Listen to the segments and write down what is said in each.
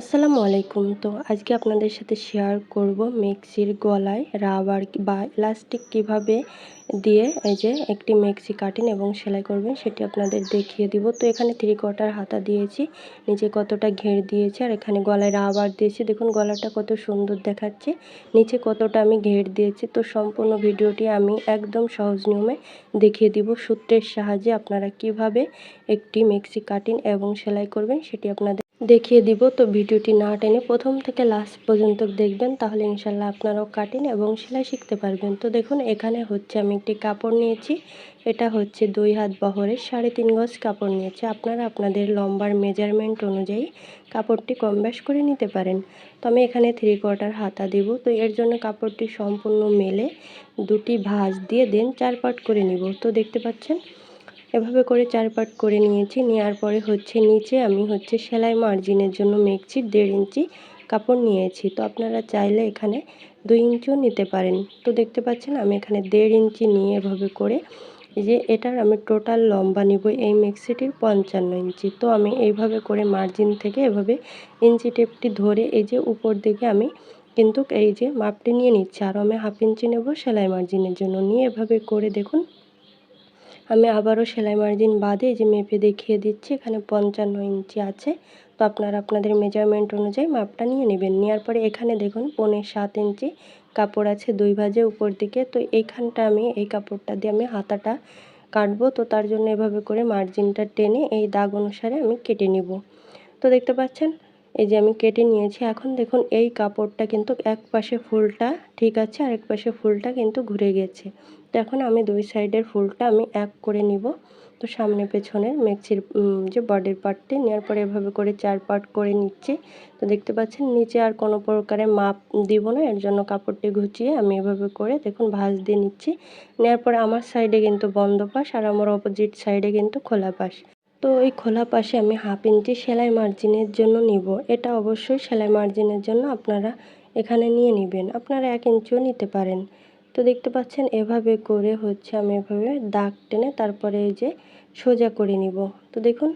আসসালামু আলাইকুম। তো আজকে আপনাদের সাথে শেয়ার করব মেক্সির গলায় রাবার বা ইলাস্টিক কীভাবে দিয়ে এই যে একটি মেক্সি কাটিং এবং সেলাই করবেন সেটি আপনাদের দেখিয়ে দিব। তো এখানে থ্রি কোয়ার্টার হাতা দিয়েছি, নিচে কতটা ঘের দিয়েছি আর এখানে গলায় রাবার দিয়েছি। দেখুন গলাটা কত সুন্দর দেখাচ্ছে, নিচে কতটা আমি ঘের দিয়েছি। তো সম্পূর্ণ ভিডিওটি আমি একদম সহজ নিয়মে দেখিয়ে দিব। সূত্রের সাহায্যে আপনারা কীভাবে একটি মেক্সি কাটিং এবং সেলাই করবেন সেটি আপনাদের দেখিয়ে দিব। তো ভিডিওটি না টেনে প্রথম থেকে লাস্ট পর্যন্ত দেখবেন, তাহলে ইনশাল্লাহ আপনারাও কাটিং এবং সেলাই শিখতে পারবেন। তো দেখুন, এখানে হচ্ছে আমি একটি কাপড় নিয়েছি। এটা হচ্ছে দুই হাত বহরের সাড়ে তিন গজ কাপড় নিয়েছে। আপনারা আপনাদের লম্বার মেজারমেন্ট অনুযায়ী কাপড়টি কম বেশ করে নিতে পারেন। তো আমি এখানে থ্রি কোয়ার্টার হাতা দিব। তো এর জন্য কাপড়টি সম্পূর্ণ মেলে দুটি ভাঁজ দিয়ে দেন, চার পাট করে নিব। তো দেখতে পাচ্ছেন এভাবে করে চার পাট করে নিয়েছি। নেওয়ার পরে হচ্ছে নিচে আমি হচ্ছে সেলাই মার্জিনের জন্য মেঘছি দেড় ইঞ্চি কাপড় নিয়েছি। তো আপনারা চাইলে এখানে দুই ইঞ্চিও নিতে পারেন। তো দেখতে পাচ্ছেন আমি এখানে দেড় ইঞ্চি নিয়ে এভাবে করে যে এটার আমি টোটাল লম্বা নিব এই মেক্সিটির পঞ্চান্ন ইঞ্চি। তো আমি এইভাবে করে মার্জিন থেকে এভাবে ইঞ্চি টেপটি ধরে এই যে উপর দিকে আমি কিন্তু এই যে মাপটি নিয়ে নিচ্ছি। আর আমি হাফ ইঞ্চি নেব সেলাই মার্জিনের জন্য। নিয়ে এভাবে করে দেখুন আমি আবারও সেলাই মার্জিন বাদে যে মেপে দেখিয়ে দিচ্ছি, এখানে পঞ্চান্ন ইঞ্চি আছে। তো আপনারা আপনাদের মেজারমেন্ট অনুযায়ী মাপটা নিয়ে নেবেন। নেওয়ার পরে এখানে দেখুন পনেরো সাত ইঞ্চি কাপড় আছে দুই ভাজে উপর দিকে। তো এইখানটা আমি, এই কাপড়টা দিয়ে আমি হাতাটা কাটবো। তো তার জন্য এভাবে করে মার্জিনটা টেনে এই দাগ অনুসারে আমি কেটে নিব। তো দেখতে পাচ্ছেন এই যে আমি কেটে নিয়েছি। এখন দেখুন, এই কাপড়টা কিন্তু এক পাশে ফুলটা, ঠিক আছে আর এক পাশে ফুলটা কিন্তু ঘুরে গেছে। তো এখন আমি দুই সাইডের ফুলটা আমি এক করে নিব। তো সামনে পেছনের মেক্সির যে বডির পার্টটি, নেওয়ার পরে এভাবে করে চার পার্ট করে নিচ্ছি। তো দেখতে পাচ্ছেন, নিচে আর কোনো প্রকারের মাপ দিব না, এর জন্য কাপড়টি ঘুচিয়ে আমি এভাবে করে দেখুন ভাঁজ দিয়ে নিচ্ছি। নেওয়ার পরে আমার সাইডে কিন্তু বন্ধ পাশ আর আমার অপোজিট সাইডে কিন্তু খোলা পাশ। তো এই খোলা পাশে আমি হাফ ইঞ্চি সেলাই মার্জিনের জন্য নিব। এটা অবশ্যই সেলাই মার্জিনের জন্য আপনারা এখানে নিয়ে নেবেন। আপনারা এক ইঞ্চিও নিতে পারেন। তো দেখতে পাচ্ছেন, এভাবে করে হচ্ছে আমি এভাবে দাগ টেনে তারপরে এই যে সোজা করে নিব। তো দেখুন,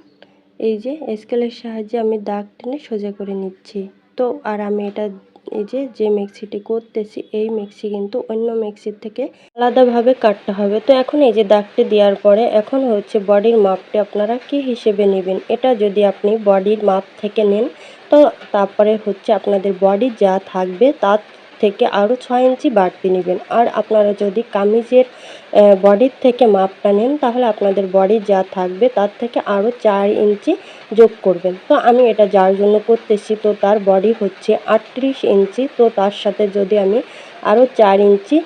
এই যে স্কেলের সাহায্যে আমি দাগ টেনে সোজা করে নিচ্ছি। তো আর আমি এটা এই যে যে মিক্সিটি করতেছি, এই মিক্সি কিন্তু অন্য মিক্সির থেকে আলাদাভাবে কাটতে হবে। তো এখন এই যে দাগটি দেওয়ার পরে এখন হচ্ছে বডির মাপটি আপনারা কি হিসেবে নেবেন? এটা যদি আপনি বডির মাপ থেকে নেন, তো তারপরে হচ্ছে আপনাদের বডি যা থাকবে, তার থেকে আরও ছয় ইঞ্চি বাড়তি নেবেন। আর আপনারা যদি কামিজের বডির থেকে মাপটা নেন, তাহলে আপনাদের বডি যা থাকবে তার থেকে আরও চার ইঞ্চি যোগ করবেন। তো আমি এটা যার জন্য করতেছি, তো তার বডি হচ্ছে আটত্রিশ ইঞ্চি, তো তার সাথে যদি আমি আরও চার ইঞ্চি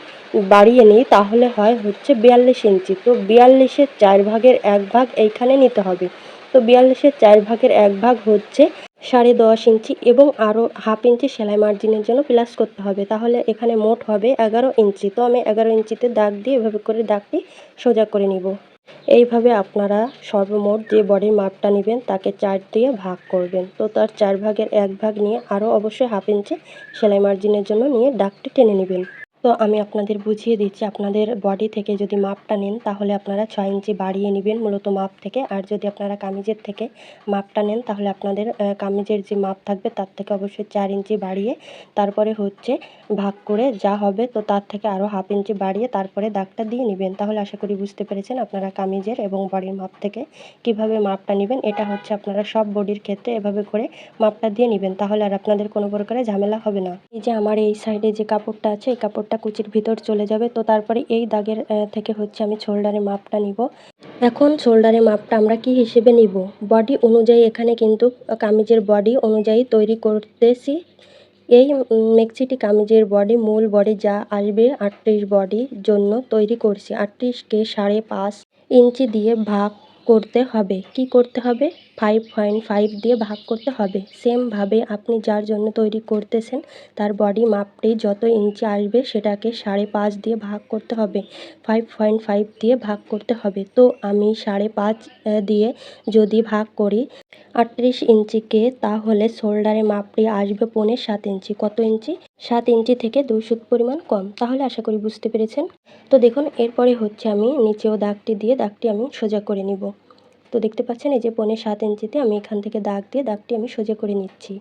বাড়িয়ে নিই, তাহলে হয় হচ্ছে বিয়াল্লিশ ইঞ্চি। তো বিয়াল্লিশের চার ভাগের এক ভাগ এইখানে নিতে হবে। তো বিয়াল্লিশের চার ভাগের এক ভাগ হচ্ছে সাড়ে দশ ইঞ্চি এবং আরও হাফ ইঞ্চি সেলাই মার্জিনের জন্য প্লাস করতে হবে। তাহলে এখানে মোট হবে এগারো ইঞ্চি। তো আমি এগারো ইঞ্চিতে দাগ দিয়ে এভাবে করে দাগটি সোজা করে নিব। এইভাবে আপনারা সর্বমোট যে বডির মাপটা নেবেন তাকে চার দিয়ে ভাগ করবেন। তো তার চার ভাগের এক ভাগ নিয়ে আরও অবশ্যই হাফ ইঞ্চি সেলাই মার্জিনের জন্য নিয়ে দাগটি টেনে নেবেন। তো আমি আপনাদের বুঝিয়ে দিচ্ছি, আপনাদের বডি থেকে যদি মাপটা নেন, তাহলে আপনারা ছয় ইঞ্চি বাড়িয়ে নেবেন মূলত মাপ থেকে। আর যদি আপনারা কামিজের থেকে মাপটা নেন, তাহলে আপনাদের কামিজের যে মাপ থাকবে, তার থেকে অবশ্যই চার ইঞ্চি বাড়িয়ে তারপরে হচ্ছে ভাগ করে যা হবে, তো তার থেকে আরও হাফ ইঞ্চি বাড়িয়ে তারপরে দাগটা দিয়ে নেবেন। তাহলে আশা করি বুঝতে পেরেছেন আপনারা কামিজের এবং বডির মাপ থেকে কীভাবে মাপটা নেবেন। এটা হচ্ছে আপনারা সব বডির ক্ষেত্রে এভাবে করে মাপটা দিয়ে নেবেন, তাহলে আর আপনাদের কোনো প্রকারে ঝামেলা হবে না। এই যে আমার এই সাইডে যে কাপড়টা আছে, এই কাপড়টা একটা কুচির ভিতর চলে যাবে। তো তারপরে এই দাগের থেকে হচ্ছে আমি শোল্ডারের মাপটা নিব। এখন শোল্ডারের মাপটা আমরা কি হিসেবে নিব? বডি অনুযায়ী এখানে কিন্তু কামিজের বডি অনুযায়ী তৈরি করতেছি। এই মেক্সিটি কামিজের বডি মূল বডি যা আসবে আটত্রিশ বডির জন্য তৈরি করছি। আটত্রিশকে সাড়ে পাঁচ ইঞ্চি দিয়ে ভাগ করতে হবে। কি করতে হবে? ফাইভ পয়েন্ট ফাইভ দিয়ে ভাগ করতে হবে। সেমভাবে আপনি যার জন্য তৈরি করতেছেন, তার বডি মাপটি যত ইঞ্চি আসবে সেটাকে সাড়ে পাঁচ দিয়ে ভাগ করতে হবে। ফাইভ পয়েন্ট ফাইভ দিয়ে ভাগ করতে হবে। তো আমি সাড়ে পাঁচ দিয়ে যদি ভাগ করি আটত্রিশ ইঞ্চিকে তাহলে শোল্ডারের মাপটি আসবে পনেরো সাত ইঞ্চি কত ইঞ্চি সাত ইঞ্চি থেকে দুই সুত পরিমাণ কম। তাহলে আশা করি বুঝতে পেরেছেন। তো দেখুন, এরপরে হচ্ছে আমি নিচেও দাগটি দিয়ে দাগটি আমি সোজা করে নিব। তো দেখতে পাচ্ছেন এই যে পনেরো সাত ইঞ্চিতে আমি এখান থেকে দাগ দিয়ে দাগটি আমি সোজা করে নিচ্ছি।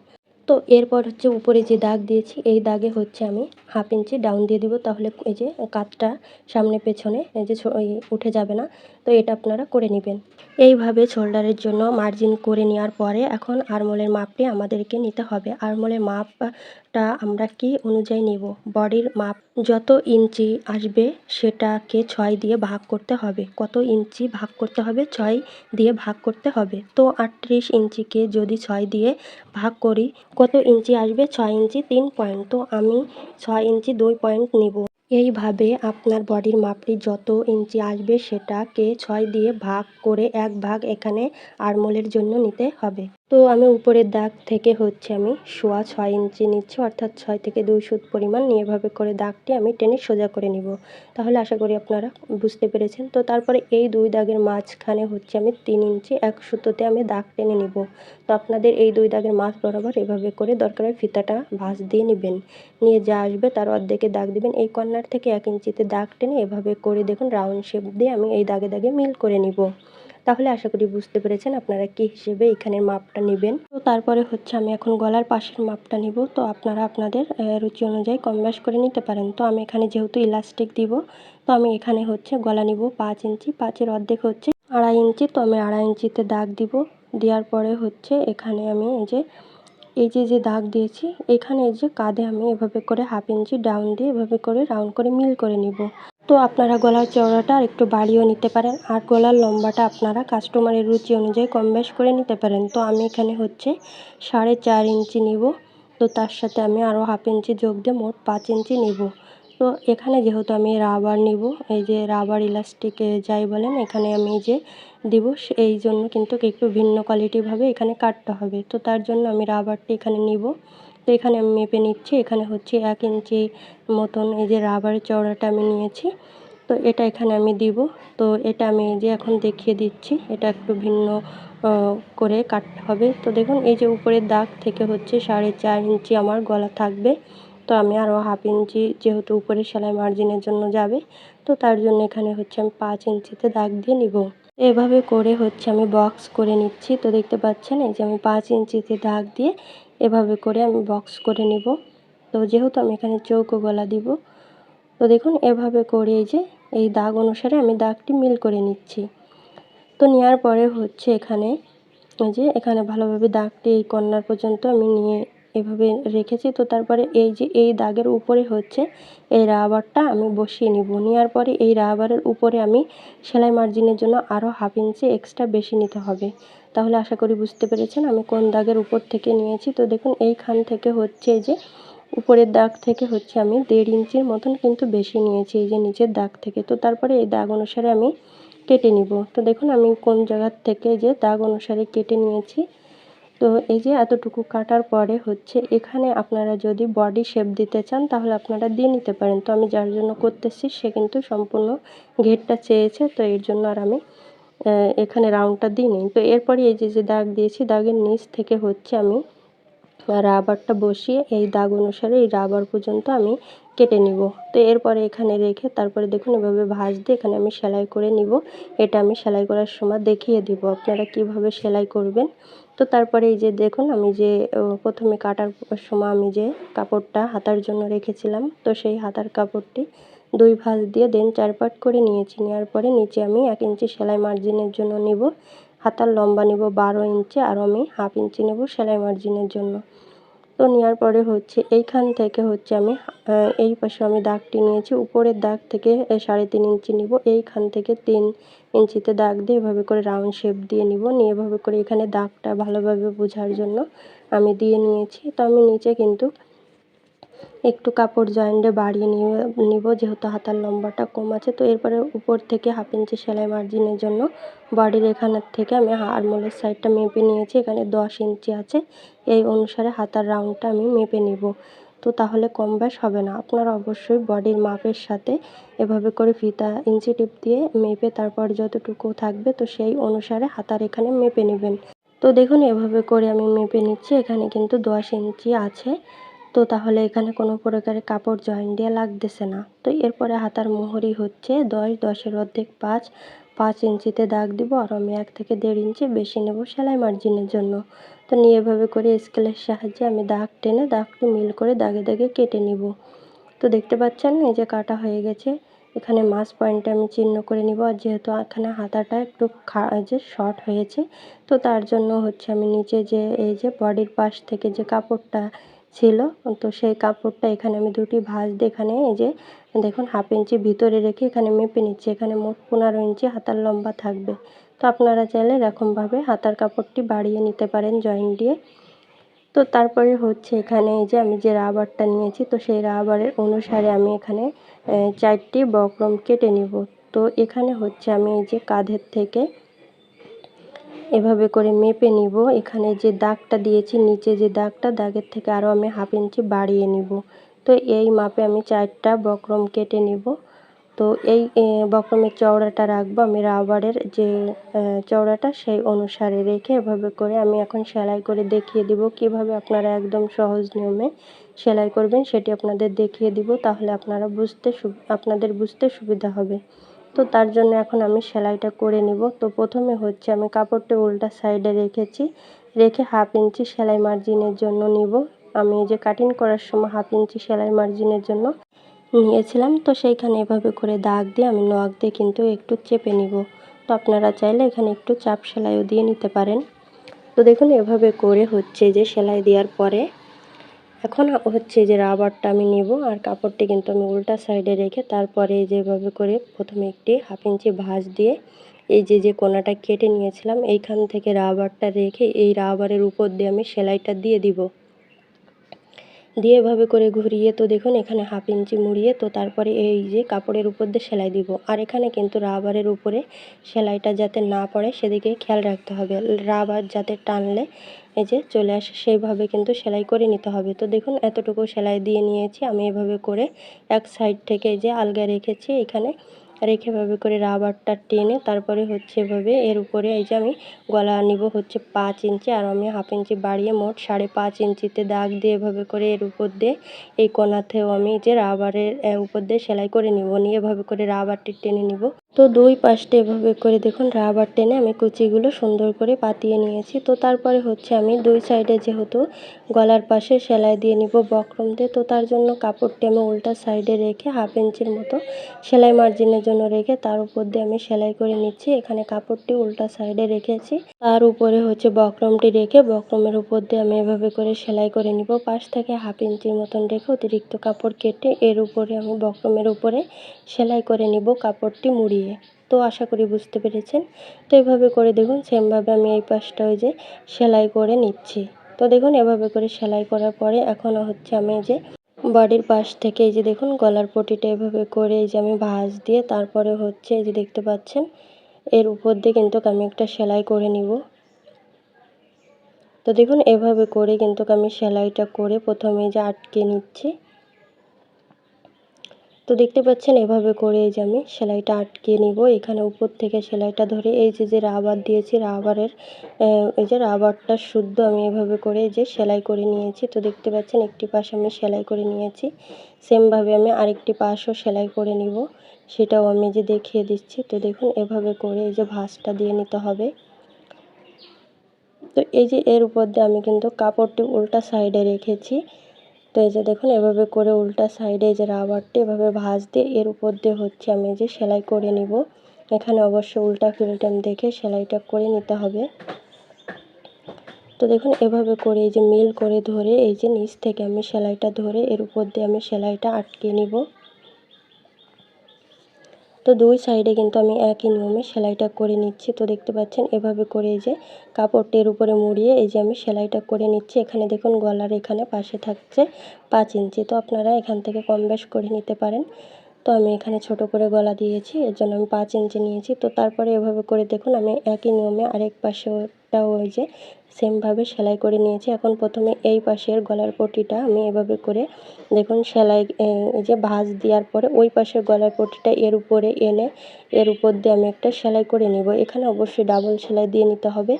তো এরপর হচ্ছে উপরে যে দাগ দিয়েছি, এই দাগে হচ্ছে আমি হাফ ইঞ্চি ডাউন দিয়ে দিব। তাহলে এই যে কাতটা সামনে পেছনে এই যে উঠে যাবে না। তো এটা আপনারা করে নেবেন। এইভাবে শোল্ডারের জন্য মার্জিন করে নেওয়ার পরে এখন আরমোলের মাপটি আমাদেরকে নিতে হবে। আরমোলের মাপটা আমরা কি অনুযায়ী নিব? বডির মাপ যত ইঞ্চি আসবে সেটাকে ছয় দিয়ে ভাগ করতে হবে। কত ইঞ্চি ভাগ করতে হবে? ছয় দিয়ে ভাগ করতে হবে। তো আটত্রিশ ইঞ্চিকে যদি ছয় দিয়ে ভাগ করি, কত ইঞ্চি আসবে? ছয় ইঞ্চি তিন পয়েন্ট। তো আমি ছয় ইঞ্চি দুই পয়েন্ট নিব। এইভাবে আপনার বডির মাপটি যত ইঞ্চি আসবে সেটাকে ছয় দিয়ে ভাগ করে এক ভাগ এখানে আরমোলের জন্য নিতে হবে। তো আমি উপরের দাগ থেকে হচ্ছে আমি সোয়া ছয় ইঞ্চি নিচ্ছি, অর্থাৎ ছয় থেকে দুই সুত পরিমাণ নিয়ে এভাবে করে দাগটি আমি টেনে সোজা করে নিব। তাহলে আশা করি আপনারা বুঝতে পেরেছেন। তো তারপরে এই দুই দাগের মাঝখানে হচ্ছে আমি তিন ইঞ্চি এক সুতোতে আমি দাগ টেনে নিব। তো আপনাদের এই দুই দাগের মাছ বরাবর এভাবে করে দরকার হয় ফিতাটা ভাঁজ দিয়ে নেবেন। নিয়ে যা আসবে তার অর্ধেকে দাগ দিবেন। এই কর্নার থেকে এক ইঞ্চিতে দাগ টেনে এভাবে করে দেখুন রাউন্ড শেপ দিয়ে আমি এই দাগে দাগে মিল করে নিব। তাহলে আশা করি বুঝতে পেরেছেন আপনারা কি হিসেবে এখানের মাপটা নেবেন। তো তারপরে হচ্ছে আমি এখন গলার পাশের মাপটা নিব। তো আপনারা আপনাদের রুচি অনুযায়ী কম বেশ করে নিতে পারেন। তো আমি এখানে যেহেতু ইলাস্টিক দিব, তো আমি এখানে হচ্ছে গলা নিব পাঁচ ইঞ্চি। পাঁচের অর্ধেক হচ্ছে আড়াই ইঞ্চি। তো আমি আড়াই ইঞ্চিতে দাগ দিব। দেওয়ার পরে হচ্ছে এখানে আমি এই যে এই যে যে দাগ দিয়েছি, এখানে যে কাঁধে আমি এভাবে করে হাফ ইঞ্চি ডাউন দিয়ে এভাবে করে রাউন্ড করে মিল করে নিব। তো আপনারা গলার চওড়াটা আর একটু বাড়িয়েও নিতে পারেন, আর গলার লম্বাটা আপনারা কাস্টমারের রুচি অনুযায়ী কম বেশ করে নিতে পারেন। তো আমি এখানে হচ্ছে সাড়ে চার ইঞ্চি নিব, তো তার সাথে আমি আরও হাফ ইঞ্চি যোগ দিয়ে মোট পাঁচ ইঞ্চি নিব। তো এখানে যেহেতু আমি রাবার নিব, এই যে রাবার ইলাস্টিক যাই বলেন, এখানে আমি যে দিব। সে- এই জন্য কিন্তু একটু ভিন্ন কোয়ালিটিভাবে এখানে কাটতে হবে। তো তার জন্য আমি রাবারটি এখানে নিব। তো এখানে আমি মেপে নিচ্ছি। এখানে হচ্ছে এক ইঞ্চি মতন এই যে রাবারের চওড়াটা আমি নিয়েছি। তো এটা এখানে আমি দিব। তো এটা আমি যে এখন দেখিয়ে দিচ্ছি। এটা একটু ভিন্ন করে কাটতে হবে। তো দেখুন, এই যে উপরের দাগ থেকে হচ্ছে সাড়ে চার ইঞ্চি আমার গলা থাকবে। তো আমি আরও হাফ ইঞ্চি যেহেতু উপরে সেলাই মার্জিনের জন্য যাবে। তো তার জন্য এখানে হচ্ছে আমি পাঁচ ইঞ্চিতে দাগ দিয়ে নিব। এভাবে করে হচ্ছে আমি বক্স করে নিচ্ছি। তো দেখতে পাচ্ছেন, এই যে আমি পাঁচ ইঞ্চিতে দাগ দিয়ে এভাবে করে আমি বক্স করে নিব। তো যেহেতু আমি এখানে চৌকো গলা দিব, তো দেখুন এভাবে করে এই যে, এই দাগ অনুসারে আমি দাগটি মিল করে নিচ্ছি। তো নেওয়ার পরে হচ্ছে এখানে যে এখানে ভালোভাবে দাগটি এই কর্নার পর্যন্ত আমি নিয়ে এভাবে রেখেছি। তো তারপরে এই যে এই দাগের উপরে হচ্ছে এই রাবারটা আমি বসিয়ে নিব। নেওয়ার পরে এই রাবারের উপরে আমি সেলাই মার্জিনের জন্য আরও হাফ ইঞ্চি এক্সট্রা বেশি নিতে হবে। তাহলে আশা করি বুঝতে পেরেছেন আমি কোন দাগের উপর থেকে নিয়েছি। তো দেখুন এইখান থেকে হচ্ছে যে উপরের দাগ থেকে হচ্ছে আমি দেড় ইঞ্চির মতন কিন্তু বেশি নিয়েছি এই যে নিচের দাগ থেকে। তো তারপরে এই দাগ অনুসারে আমি কেটে নিব। তো দেখুন আমি কোন জায়গার থেকে যে দাগ অনুসারে কেটে নিয়েছি। তো এই যে এতটুকু কাটার পরে হচ্ছে এখানে আপনারা যদি বডি শেপ দিতে চান, তাহলে আপনারা দিয়ে নিতে পারেন। তো আমি যার জন্য করতেছি, সে কিন্তু সম্পূর্ণ ঘেরটা চেয়েছে, তো এর জন্য আর আমি এখানে রাউন্ডটা দিইনি। তো এরপরে এই যে যে দাগ দিয়েছি, দাগের নিচ থেকে হচ্ছে আমি রাবারটা বসিয়ে এই দাগ অনুসারে এই রাবার পর্যন্ত আমি কেটে নিব। তো এরপরে এখানে রেখে তারপরে দেখুন, এভাবে ভাঁজ দিয়ে এখানে আমি সেলাই করে নিব। এটা আমি সেলাই করার সময় দেখিয়ে দিব। আপনারা কীভাবে সেলাই করবেন তো তারপরে এই যে দেখুন, আমি যে প্রথমে কাটার সময় আমি যে কাপড়টা হাতার জন্য রেখেছিলাম, তো সেই হাতার কাপড়টি দুই ভাঁজ দিয়ে দেন চার পাট করে নিয়েছি। নেওয়ার পরে নিচে আমি এক ইঞ্চি সেলাই মার্জিনের জন্য নিব, হাতার লম্বা নিব বারো ইঞ্চি, আর আমি হাফ ইঞ্চি নেব সেলাই মার্জিনের জন্য। তো নেওয়ার পরে হচ্ছে, এইখান থেকে হচ্ছে আমি এই পাশে আমি দাগটি নিয়েছি, উপরের দাগ থেকে সাড়ে তিন ইঞ্চি নিব, এইখান থেকে তিন ইঞ্চিতে দাগ দিয়ে এভাবে করে রাউন্ড শেপ দিয়ে নিব। নিয়ে এভাবে করে এখানে দাগটা ভালোভাবে বোঝার জন্য আমি দিয়ে নিয়েছি। তো আমি নিচে কিন্তু একটু কাপড় জয়েন্টে বাড়িয়ে নিয়ে, নিব, যেহেতু হাতার লম্বাটা কম আছে। তো এরপরে উপর থেকে হাফ ইঞ্চি সেলাই মার্জিনের জন্য বডির এখানের থেকে আমি আরমোলের সাইডটা মেপে নিয়েছি। এখানে দশ ইঞ্চি আছে। এই অনুসারে হাতার রাউন্ডটা আমি মেপে নিব। তো তাহলে কম বেশ হবে না। আপনারা অবশ্যই বডির মাপের সাথে এভাবে করে ফিতা ইঞ্চি টিপ দিয়ে মেপে তারপর যতটুকু থাকবে তো সেই অনুসারে হাতার এখানে মেপে নেবেন। তো দেখুন, এভাবে করে আমি মেপে নিচ্ছি। এখানে কিন্তু দশ ইঞ্চি আছে। তো তাহলে এখানে কোনো প্রকারের কাপড় জয়েন দিয়ে লাগতেছে না। তো এরপরে হাতার মোহরি হচ্ছে দশ, দশের অর্ধেক পাঁচ পাঁচ ইঞ্চিতে দাগ দিব। আর আমি এক থেকে দেড় ইঞ্চি বেশি নেব সেলাই মার্জিনের জন্য। তো নিয়ে এভাবে করে স্কেলের সাহায্যে আমি দাগ টেনে দাগটি মিল করে দাগে দাগে কেটে নিব। তো দেখতে পাচ্ছেন এই যে কাটা হয়ে গেছে। এখানে মাছ পয়েন্টে আমি চিহ্ন করে নিব। আর যেহেতু এখানে হাতাটা একটু খা যে শর্ট হয়েছে, তো তার জন্য হচ্ছে আমি নিচে যে, এই যে বডির পাশ থেকে যে কাপড়টা ছিল, তো সেই কাপড়টা এখানে আমি দুটি ভাঁজ এখানে এই যে, দেখুন, হাফ ইঞ্চি ভিতরে রেখে এখানে মেপে নিচ্ছি। এখানে মোট পনেরো ইঞ্চি হাতার লম্বা থাকবে। তো আপনারা চাইলে এরকমভাবে হাতার কাপড়টি বাড়িয়ে নিতে পারেন জয়েন দিয়ে। তো তারপরে হচ্ছে এখানে এই যে আমি যে রাবারটা নিয়েছি, তো সেই রাবারের অনুসারে আমি এখানে চারটি বক্রম কেটে নেব। তো এখানে হচ্ছে আমি এই যে কাঁধের থেকে এভাবে করে মেপে নিব। এখানে যে দাগটা দিয়েছি, নিচে যে দাগটা, দাগের থেকে আরও আমি হাফ ইঞ্চি বাড়িয়ে নিব। তো এই মাপে আমি চারটা বক্রম কেটে নিব। তো এই বক্রমের চওড়াটা রাখব। আমি রাবারের যে চওড়াটা সেই অনুসারে রেখে এভাবে করে আমি এখন সেলাই করে দেখিয়ে দিব কীভাবে আপনারা একদম সহজ নিয়মে সেলাই করবেন সেটি আপনাদের দেখিয়ে দিব, তাহলে আপনারা বুঝতে আপনাদের বুঝতে সুবিধা হবে। তো তার জন্য এখন আমি সেলাইটা করে নিব। তো প্রথমে হচ্ছে আমি কাপড়টা উল্টা সাইডে রেখেছি, রেখে হাফ ইঞ্চি সেলাই মার্জিনের জন্য নিব। আমি যে কাটিং করার সময় হাফ ইঞ্চি সেলাই মার্জিনের জন্য নিয়েছিলাম। তো সেইখানে এভাবে করে দাগ দিয়ে আমি নখ দিয়ে কিন্তু একটু চেপে নিব। তো আপনারা চাইলে এখানে একটু চাপ সেলাইও দিয়ে নিতে পারেন। তো দেখুন, এভাবে করে হচ্ছে যে সেলাই দেওয়ার পরে এখন হচ্ছে যে রাবারটা আমি নেব আর কাপড়টি কিন্তু আমি উল্টা সাইডে রেখে তারপরে যেভাবে করে প্রথমে একটি হাফ ইঞ্চি ভাঁজ দিয়ে এই যে যে কোনাটা কেটে নিয়েছিলাম, এইখান থেকে রাবারটা রেখে এই রাবারের উপর দিয়ে আমি সেলাইটা দিয়ে দিব। দিয়ে এভাবে করে ঘুরিয়ে তো দেখুন, এখানে হাফ ইঞ্চি মুড়িয়ে তো তারপরে এই যে কাপড়ের উপর দিয়ে সেলাই দিব। আর এখানে কিন্তু রাবারের উপরে সেলাইটা যাতে না পড়ে, সেদিকে খেয়াল রাখতে হবে। রাবার যাতে টানলে এই যে চলে আসে, সেইভাবে কিন্তু সেলাই করে নিতে হবে। তো দেখুন, এতটুকু সেলাই দিয়ে নিয়েছি। আমি এভাবে করে এক সাইড থেকে যে আলগা রেখেছি, এখানে রেখে এভাবে করে রাবারটা টেনে তারপরে হচ্ছে এভাবে এর উপরে এই যে আমি গলা নিব হচ্ছে পাঁচ ইঞ্চি আর আমি হাফ ইঞ্চি বাড়িয়ে মোট সাড়ে পাঁচ ইঞ্চিতে দাগ দিয়ে এভাবে করে এর উপর দিয়ে এই কোনাতেও আমি যে রাবারের উপর দিয়ে সেলাই করে নিব। নিয়ে এভাবে করে রাবারটি টেনে নিব। তো দুই পাশটা এভাবে করে দেখুন রাবার টেনে আমি কুচিগুলো সুন্দর করে পাতিয়ে নিয়েছি। তো তারপরে হচ্ছে আমি দুই সাইডে যেহেতু গলার পাশে সেলাই দিয়ে নিব বক্রম দিয়ে, তো তার জন্য কাপড়টি আমি উল্টা সাইডে রেখে হাফ ইঞ্চির মতো সেলাই মার্জিনের জন্য রেখে তার উপর দিয়ে আমি সেলাই করে নিচ্ছি। এখানে কাপড়টি উল্টা সাইডে রেখেছি। তার উপরে হচ্ছে বক্রমটি রেখে বক্রমের উপর দিয়ে আমি এভাবে করে সেলাই করে নিব। পাশ থেকে হাফ ইঞ্চির মতন রেখে অতিরিক্ত কাপড় কেটে এর উপরে আমি বক্রমের উপরে সেলাই করে নিব। কাপড়টি মুড়িয়ে তো আশা করি বুঝতে পেরেছেন। তো এভাবে করে দেখুন সেমভাবে আমি এই পাশটা ওই যে সেলাই করে নিচ্ছি। তো দেখুন, এভাবে করে সেলাই করার পরে এখনও হচ্ছে আমি যে বডির পাশ থেকে এই যে দেখুন, গলার পটিটা এভাবে করে এই যে আমি ভাঁজ দিয়ে তারপরে হচ্ছে এই যে দেখতে পাচ্ছেন, এর উপর দিয়ে কিন্তু আমি একটা সেলাই করে নিব। তো দেখুন, এভাবে করে কিন্তু আমি সেলাইটা করে প্রথমে যে আটকে নিচ্ছি। তো দেখতে পাচ্ছেন এভাবে করে এই যে আমি সেলাইটা আটকে নিব। এখানে উপর থেকে সেলাইটা ধরে এই যে যে রাবার দিয়েছি, রাবারের এই যে রাবারটা শুদ্ধ আমি এভাবে করে এই যে সেলাই করে নিয়েছি। তো দেখতে পাচ্ছেন একটি পাশ আমি সেলাই করে নিয়েছি। সেমভাবে আমি আরেকটি পাশও সেলাই করে নিব। সেটাও আমি যে দেখিয়ে দিচ্ছি। তো দেখুন এভাবে করে এই যে ভাঁজটা দিয়ে নিতে হবে। তো এই যে এর উপর দিয়ে আমি কিন্তু কাপড়টি উল্টা সাইডে রেখেছি। তো এই যে দেখুন, এভাবে করে উল্টা সাইডে যে রাবারটি এভাবে ভাঁজ দিয়ে এর উপর দিয়ে হচ্ছে আমি যে সেলাই করে নিব। এখানে অবশ্য উল্টা ফিল্টাম দেখে সেলাইটা করে নিতে হবে। তো দেখুন, এভাবে করে এই যে মিল করে ধরে এই যে নিচ থেকে আমি সেলাইটা ধরে এর উপর দিয়ে আমি সেলাইটা আটকে নিব। তো দুই সাইডে কিন্তু আমি একই নিয়মে সেলাইটা করে নিচ্ছি। তো দেখতে পাচ্ছেন, এভাবে করে এই যে কাপড়টির উপরে মুড়িয়ে এই যে আমি সেলাইটা করে নিচ্ছি। এখানে দেখুন গলার এখানে পাশে থাকছে পাঁচ ইঞ্চি। তো আপনারা এখান থেকে কম বেশ করে নিতে পারেন। তো আমি এখানে ছোট করে গলা দিয়েছি, এর জন্য আমি পাঁচ ইঞ্চি নিয়েছি। তো তারপরে এভাবে করে দেখুন, আমি একই নিয়মে আরেক পাশেটাও ওই যে সেমভাবে সেলাই করে নিয়েছি। এখন প্রথমে এই পাশের গলার পটিটা আমি এভাবে করে দেখুন সেলাই এই যে ভাঁজ দেওয়ার পরে ওই পাশের গলার পটিটা এর উপরে এনে এর উপর দিয়ে আমি একটা সেলাই করে নিব। এখানে অবশ্যই ডাবল সেলাই দিয়ে নিতে হবে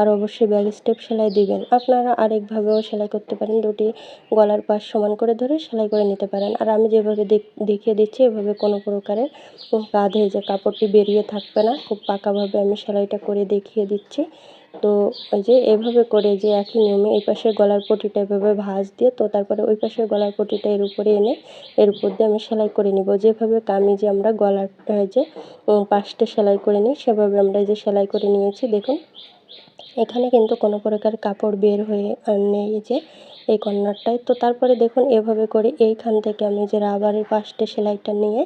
আর অবশ্যই ব্যাগ স্টেপ সেলাই দিবেন। আপনারা আরেকভাবেও সেলাই করতে পারেন, দুটি গলার পাশ সমান করে ধরে সেলাই করে নিতে পারেন। আর আমি যেভাবে দেখিয়ে দিচ্ছি, এভাবে কোনো প্রকারের কাঁধে যে কাপড়টি বেরিয়ে থাকবে না। খুব পাকাভাবে আমি সেলাইটা করে দেখিয়ে দিচ্ছি। তো ওই যে এভাবে করে যে একই নিয়মে এই পাশের গলার পটিটা এভাবে ভাঁজ দিয়ে, তো তারপরে ওই পাশের গলার পটিটা এর উপরে এনে এর উপর দিয়ে আমি সেলাই করে নিব। যেভাবে কামিজে আমরা গলার যে পাশটা সেলাই করে নিই, সেভাবে আমরা যে সেলাই করে নিয়েছি, দেখুন। এখানে কিন্তু কোনো প্রকার কাপড় বের হয়ে নেই যে এই কর্নারটায় তো তারপরে দেখুন, এভাবে করে এইখান থেকে আমি যে রাবারের পাশটা সেলাইটা নিয়ে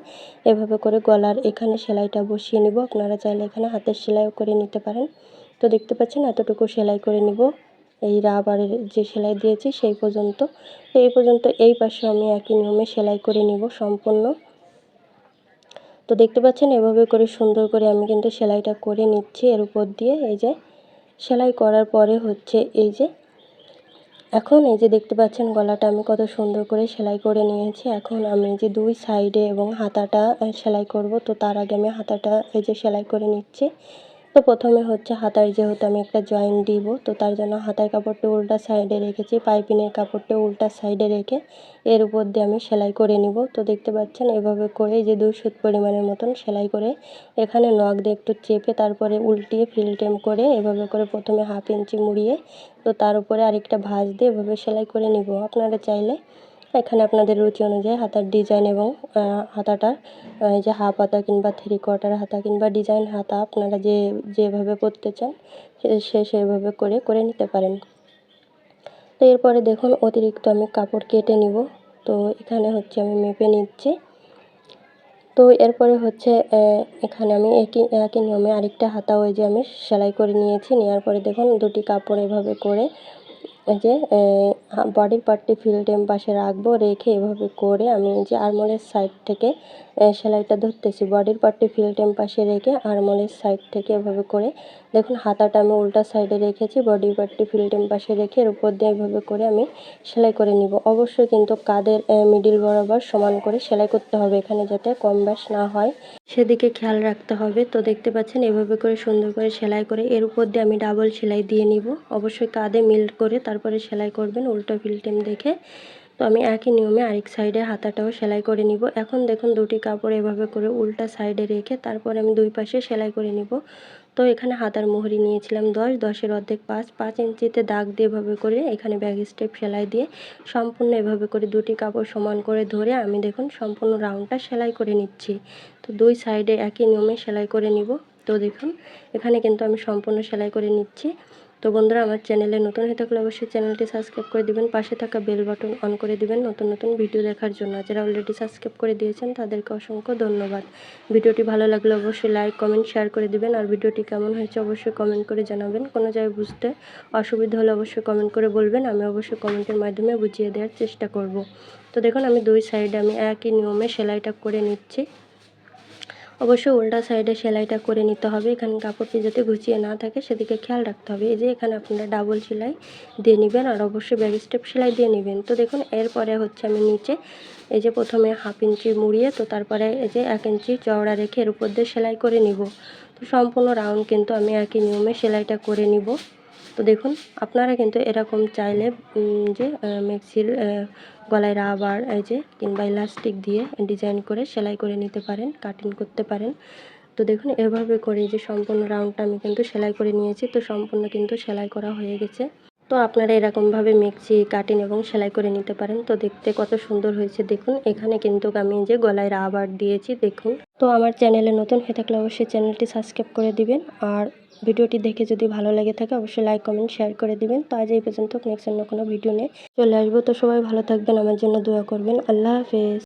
এভাবে করে গলার এখানে সেলাইটা বসিয়ে নিব। আপনারা চাইলে এখানে হাতের সেলাইও করে নিতে পারেন। তো দেখতে পাচ্ছেন, এতটুকু সেলাই করে নিব। এই রাবারের যে সেলাই দিয়েছি সেই পর্যন্ত। এই পর্যন্ত এই পাশে আমি একই নিয়মে সেলাই করে নিব সম্পূর্ণ। তো দেখতে পাচ্ছেন, এভাবে করে সুন্দর করে আমি কিন্তু সেলাইটা করে নিচ্ছি এর উপর দিয়ে। এই যে সেলাই করার পরে হচ্ছে এই যে এখন এই যে দেখতে পাচ্ছেন, গলাটা আমি কত সুন্দর করে সেলাই করে নিয়েছি। এখন আমি যে দুই সাইডে এবং হাতাটা সেলাই করব, তো তার আগে আমি হাতাটা এই যে সেলাই করে নিচ্ছি। তো প্রথমে হচ্ছে হাতায় যেহেতু আমি একটা জয়েন্ট দিব, তো তার জন্য হাতার কাপড়টা উল্টা সাইডে রেখেছি, পাইপিনের কাপড়টা উল্টা সাইডে রেখে এর উপর দিয়ে আমি সেলাই করে নিব। তো দেখতে পাচ্ছেন এভাবে করে যে দুই সুত পরিমাণের মতন সেলাই করে এখানে নখ দিয়ে একটু চেপে তারপরে উল্টিয়ে ফিলটেম করে এভাবে করে প্রথমে হাফ ইঞ্চি মুড়িয়ে, তো তার উপরে আরেকটা ভাঁজ দিয়ে এভাবে সেলাই করে নিব। আপনারা চাইলে এখানে আপনাদের রুচি অনুযায়ী হাতার ডিজাইন এবং আহ, হাতাটার যে হাফ হাতা কিংবা থ্রি কোয়ার্টার হাতা কিংবা ডিজাইন হাতা আপনারা যে যেভাবে করতে চান সে- সেভাবে করে করে নিতে পারেন। তো এরপরে দেখুন অতিরিক্ত আমি কাপড় কেটে নিব। তো এখানে হচ্ছে আমি মেপে নিচ্ছি। তো এরপরে হচ্ছে এখানে আমি একই একই নিয়মে আরেকটা হাতা ওই যে আমি সেলাই করে নিয়েছি। নেওয়ার পরে দেখুন দুটি কাপড় এভাবে করে যে বডির পার্টটি এম পাশে রাখব রেখে এভাবে করে আমি যে আরমোলের সাইড থেকে সেলাইটা ধরতেছি। বডির পার্টটি ফিল্টেম পাশে রেখে আরমোলের সাইড থেকে এভাবে করে, দেখুন হাতাটা আমি উল্টা সাইডে রেখেছি বডি পার্টটি ফিল্টেম পাশে রেখে এর উপর দিয়ে এভাবে করে আমি সেলাই করে নিব। অবশ্যই কিন্তু কাদের মিডিল বরাবর সমান করে সেলাই করতে হবে এখানে যাতে কম ব্যাস না হয়। সেদিকে খেয়াল রাখতে হবে। তো দেখতে পাচ্ছেন এভাবে করে সুন্দর করে সেলাই করে এর উপর দিয়ে আমি ডাবল সেলাই দিয়ে নিব। অবশ্যই কাঁধে মিল করে তারপরে সেলাই করবেন, উল্টো ফিল্টেম দেখে। তো আমি একই নিয়মে আরেক সাইডে হাতাটাও সেলাই করে নিব। এখন দেখুন দুটি কাপড় এভাবে করে উল্টা সাইডে রেখে তারপরে আমি দুই পাশে সেলাই করে নিব। তো এখানে হাতার মোহরি নিয়েছিলাম দশ, দশের অর্ধেক পাঁচ পাঁচ ইঞ্চিতে দাগ দিয়ে এভাবে করে এখানে ব্যাগ স্টেপ সেলাই দিয়ে সম্পূর্ণ এভাবে করে দুটি কাপড় সমান করে ধরে আমি দেখুন সম্পূর্ণ রাউন্ডটা সেলাই করে নিচ্ছি। তো দুই সাইডে একই নিয়মে সেলাই করে নিব। তো দেখুন, এখানে কিন্তু আমি সম্পূর্ণ সেলাই করে নিচ্ছি। তো বন্ধুরা, আমার চ্যানেলে নতুন হয়ে থাকলে অবশ্যই চ্যানেলটি সাবস্ক্রাইব করে দিবেন, পাশে থাকা বেল বাটন অন করে দিবেন নতুন নতুন ভিডিও দেখার জন্য। যারা অলরেডি সাবস্ক্রাইব করে দিয়েছেন, তাদেরকে অসংখ্য ধন্যবাদ। ভিডিওটি ভালো লাগলে অবশ্যই লাইক কমেন্ট শেয়ার করে দিবেন। আর ভিডিওটি কেমন হয়েছে অবশ্যই কমেন্ট করে জানাবেন। কোনো জায়গায় বুঝতে অসুবিধা হলে অবশ্যই কমেন্ট করে বলবেন। আমি অবশ্যই কমেন্টের মাধ্যমে বুঝিয়ে দেওয়ার চেষ্টা করব। তো দেখুন, আমি দুই সাইডে আমি একই নিয়মে সেলাইটা করে নিচ্ছি। অবশ্যই উল্টা সাইডে সেলাইটা করে নিতে হবে। এখানে কাপড়টি যাতে গুছিয়ে না থাকে সেদিকে খেয়াল রাখতে হবে। এই যে এখানে আপনারা ডাবল সেলাই দিয়ে নেবেন আর অবশ্যই ব্যাক স্টেপ সেলাই দিয়ে নেবেন। তো দেখুন, এরপরে হচ্ছে আমি নিচে এই যে প্রথমে হাফ ইঞ্চি মুড়িয়ে, তো তারপরে এই যে এক ইঞ্চি চওড়া রেখে এর উপর দিয়ে সেলাই করে নিব। তো সম্পূর্ণ রাউন্ড কিন্তু আমি একই নিয়মে সেলাইটা করে নিব। তো দেখুন, আপনারা কিন্তু এরকম চাইলে যে মেক্সির গলায় রাবার এই যে, কিংবা ইলাস্টিক দিয়ে ডিজাইন করে সেলাই করে নিতে পারেন কাটিং করতে পারেন। তো দেখুন, এভাবে করে যে সম্পূর্ণ রাউন্ডটা আমি কিন্তু সেলাই করে নিয়েছি, তো সম্পূর্ণ কিন্তু সেলাই করা হয়ে গেছে। তো আপনারা এরকমভাবে মেক্সি কাটিং এবং সেলাই করে নিতে পারেন। তো দেখতে কত সুন্দর হয়েছে, দেখুন, এখানে কিন্তু আমি যে গলায় রাবার দিয়েছি, দেখুন। তো আমার চ্যানেলে নতুন হয়ে থাকলে অবশ্যই চ্যানেলটি সাবস্ক্রাইব করে দিবেন, আর ভিডিওটি দেখে যদি ভালো লাগে থাকে, অবশ্যই লাইক কমেন্ট শেয়ার করে দিবেন। তো আজ এই পর্যন্ত নেক্সট অন্য কোনো ভিডিও নিয়ে চলে আসব। তো সবাই ভালো থাকবেন, আমার জন্য দোয়া করবেন। আল্লাহ হাফেজ।